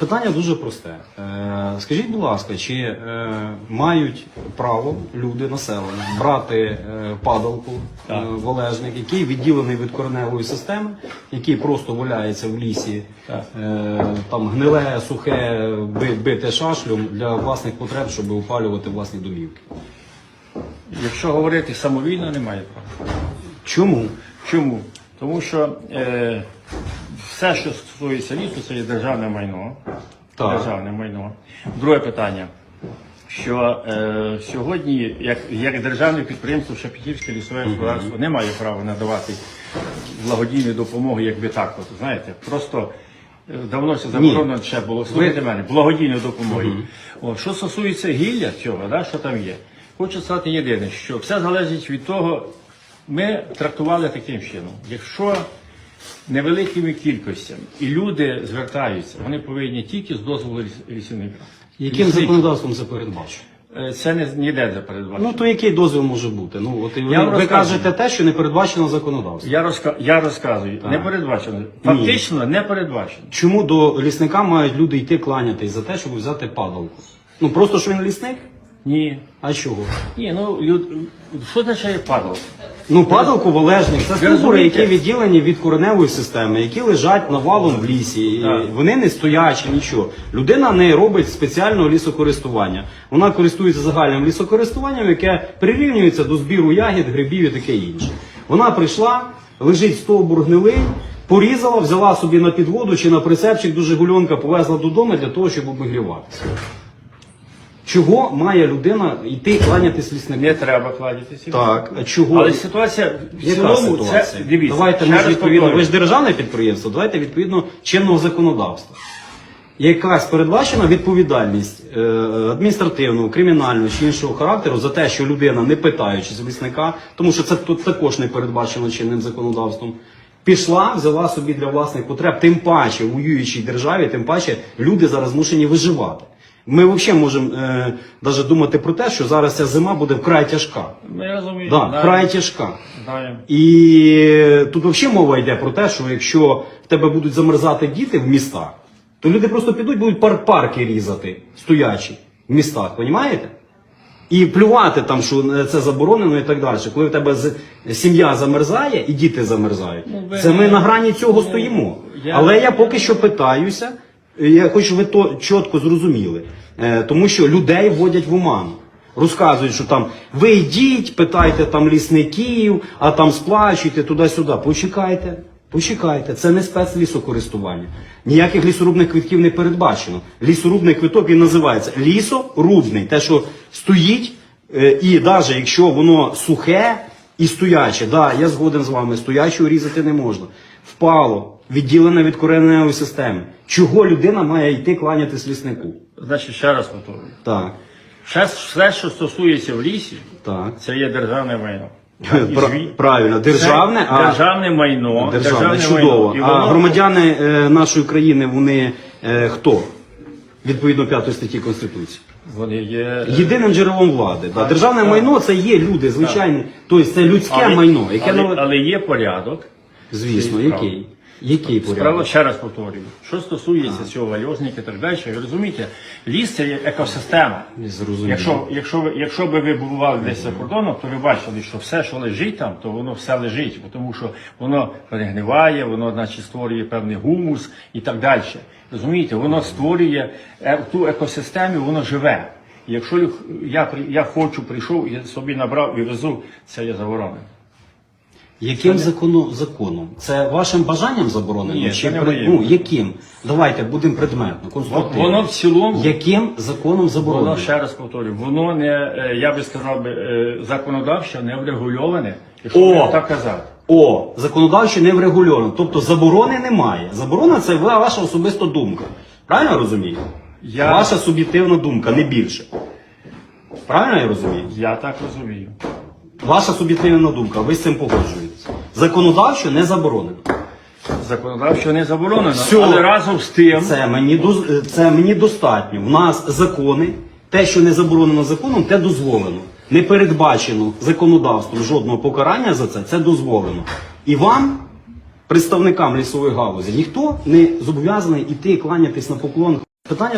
Питання дуже просте. Е, Скажіть, будь ласка, чи е, мають право люди, населення, брати е, падалку е, валежник, який відділений від кореневої системи, який просто валяється в лісі, Так. там гниле, сухе, бите шашлем для власних потреб, щоб опалювати власні домівки? Якщо говорити самовільно, немає права. Чому? Чому? Тому що е, все, що стосується лісу, це є державне майно. Так. Державне майно. Друге питання. Що е, сьогодні, як, як державне підприємство Шепетівське лісове господарство не має права надавати благодійну допомогу, якби так, от, знаєте, просто е, давно це заборонено ще було слухайте мене, благодійної допомоги. О, що стосується гілля цього, да, що там є, хочу сказати єдине, що все залежить від того, ми трактували таким чином. Якщо невеликими кількостями і люди звертаються, вони повинні тільки з дозволу лісівника. Яким Лісник- законодавством це передбачено? Е, Це не ніде не передбачено. Ну то який дозвіл може бути? Ну от ви, ви кажете те, що не передбачено законодавством. Я, розка... я розказую, не передбачено. Фактично не передбачено. Чому до лісника мають люди йти кланятись за те, щоб взяти падалку? Ну просто що він лісник? Ні. А чого? Ні, ну люд... що означає падало? Ну падалку валежник це структури, які відділені від кореневої системи, які лежать навалом в лісі. І Так. Вони не стоячі, нічого. Людина не робить спеціального лісокористування. Вона користується загальним лісокористуванням, яке прирівнюється до збіру ягід, грибів і таке інше. Вона прийшла, лежить стовбур гнилий. Порізала, взяла собі на підводу чи на прицепчик до Жигульонка, повезла додому для того, щоб обігріватися. Чого має людина йти кланятись ліснику? Не треба кладітися. Так, а чого? Але ситуація в Яка цілому ситуація? це дивіться. Давайте ще раз відповідно. повторюю. Ви ж державне підприємство, давайте відповідно чинного законодавства. Якась передбачена відповідальність е, адміністративного, кримінального чи іншого характеру за те, що людина, не питаючи з лісника, тому що це тут також не передбачено чинним законодавством, пішла, взяла собі для власних потреб, тим паче в воюючій державі, тим паче люди зараз змушені виживати. Ми взагалі можемо е, навіть думати про те, що зараз ця зима буде вкрай тяжка. Ми розуміємо. Да, знаємо, вкрай тяжка. знаємо. І тут взагалі мова йде про те, що якщо в тебе будуть замерзати діти в містах, то люди просто підуть, будуть пар парки різати, стоячі в містах, розумієте? І плювати там, що це заборонено і так далі. Коли в тебе з- сім'я замерзає і діти замерзають, Ну, ви- це ми на грані цього стоїмо. я- Але я поки що питаюся, я хочу, щоб ви то чітко зрозуміли, Е, тому що людей вводять в оману. Розказують, що там ви йдіть, питайте там лісників, а там сплачуйте туди-сюди. Почекайте, почекайте, це не спецлісокористування. Ніяких лісорубних квитків не передбачено. Лісорубний квиток він називається лісорубний. Те, що стоїть, е, і навіть якщо воно сухе і стояче, да, я згоден з вами, стоячого різати не можна. Впало, відділене від кореневої системи. Чого людина має йти кланятись ліснику? Значить, ще раз повторюю. Так, Все, все, що стосується в лісі, так. це є державне майно. Пра- Правильно, державне, а державне майно. державне, чудово. майно. І А воно- громадяни е, нашої країни, вони е, хто? Відповідно 5 статті Конституції. Вони є. Єдиним джерелом влади. Да. Державне так. майно це є люди, звичайні. Тобто це людське Але- майно, яке але, але є порядок. Звісно, який? Який Справа порядок? ще раз повторюю. Що стосується цього вальозника і так далі, ви розумієте, ліс це є екосистема. Зрозуміло. Якщо, якщо, ви, якщо би ви бували десь за кордоном, то ви бачили, що все, що лежить там, то воно все лежить, бо тому що воно перегниває, воно значить, створює певний гумус і так далі. Розумієте, воно створює е, ту екосистему, воно живе. І Якщо я, при- я хочу, прийшов і собі набрав і везу, це є заборонено. Яким закону, законом? Це вашим бажанням заборонено? Ні, Чи не при- ну, яким? Давайте будемо предметно, конструктивно. Воно в цілому Яким законом заборонено? Воно ще раз повторюю, воно не е, я би сказав би е, законодавчо не врегульоване, якщо О! так казати. О, законодавчо не врегульовано. Тобто заборони немає. Заборона це ва- ваша особиста думка. Правильно я розумію? Я- Ваша суб'єктивна думка, не більше. Правильно я розумію? Я так розумію. Ваша суб'єктивна думка, ви з цим погоджуєтесь. Законодавчо не заборонено. Законодавчо не заборонено, Всьо. але разом з тим Це мені, доз- це мені достатньо. У нас закони, те, що не заборонено законом, те дозволено. Не передбачено законодавством жодного покарання за це, це дозволено. І вам представникам лісової галузі ніхто не зобов'язаний іти кланятись на поклон. Питання